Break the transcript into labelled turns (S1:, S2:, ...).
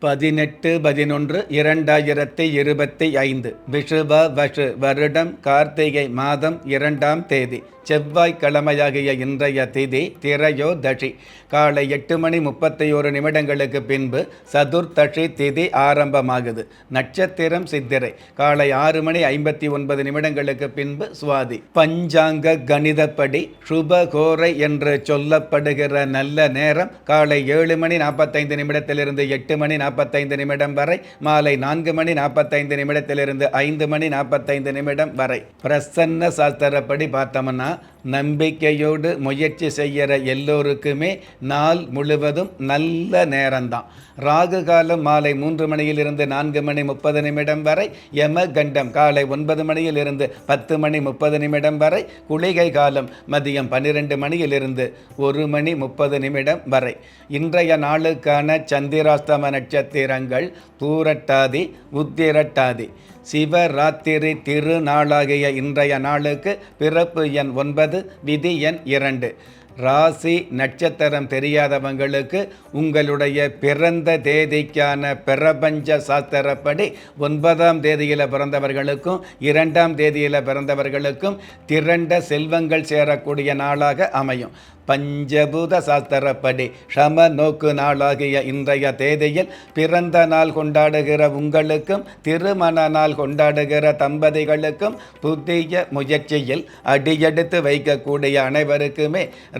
S1: பதினெட்டு பதினொன்று இரண்டாயிரத்தி இருபத்தி ஐந்து விஷுவ வஷு வருடம் கார்த்திகை மாதம் இரண்டாம் தேதி செவ்வாய்க்கிழமையாகிய இன்றைய திதி திரையோதஷி காலை எட்டு மணி முப்பத்தி ஒரு நிமிடங்களுக்கு பின்பு சதுர்தஷி திதி ஆரம்பமாகுது. நட்சத்திரம் சித்திரை. காலை ஆறு மணி ஐம்பத்தி ஒன்பது நிமிடங்களுக்கு பின்பு சுவாதி. பஞ்சாங்க கணிதப்படி சுபகோரை என்று சொல்லப்படுகிற நல்ல நேரம் காலை ஏழு மணி நாற்பத்தைந்து நிமிடத்திலிருந்து எட்டு மணி நாற்பத்தைந்து நிமிடம் வரை மாலை நான்கு மணி நாற்பத்தைந்து நிமிடத்திலிருந்து ஐந்து மணி நாற்பத்தைந்து நிமிடம் வரை. பிரசன்ன சாஸ்திரப்படி பார்த்தோம்னா நம்பிக்கையோடு முயற்சி செய்கிற எல்லோருக்குமே நாள் முழுவதும் நல்ல நேரம்தான். ராகு காலம் மாலை மூன்று மணியிலிருந்து நான்கு மணி முப்பது நிமிடம் வரை யம கண்டம் காலை ஒன்பது மணியிலிருந்து பத்து மணி முப்பது நிமிடம் வரை குளிகை காலம் மதியம் பன்னிரெண்டு மணியிலிருந்து ஒரு மணி முப்பது நிமிடம் வரை. இன்றைய நாளுக்கான சந்திராஸ்தம நட்சத்திரம் நட்சத்திரங்கள் பூரட்டாதி உத்திரட்டாதி. சிவராத்திரி திருநாளாகிய இன்றைய நாளுக்கு பிறப்பு எண் ஒன்பது விதி எண் இரண்டு. ராசி நட்சத்திரம் தெரியாதவங்களுக்கு உங்களுடைய பிறந்த தேதிக்கான பிரபஞ்ச சாஸ்திரப்படி ஒன்பதாம் தேதியில் பிறந்தவர்களுக்கும் இரண்டாம் தேதியில் பிறந்தவர்களுக்கும் திரண்ட செல்வங்கள் சேரக்கூடிய நாளாக அமையும். பஞ்சபூத சாஸ்திரப்படி சம நோக்கு நாளாகிய இன்றைய தேதியில் பிறந்த நாள் கொண்டாடுகிற உங்களுக்கும் திருமண நாள் கொண்டாடுகிற தம்பதிகளுக்கும் புதிய முயற்சியில் அடியெடுத்து வைக்கக்கூடிய அனைவருக்குமே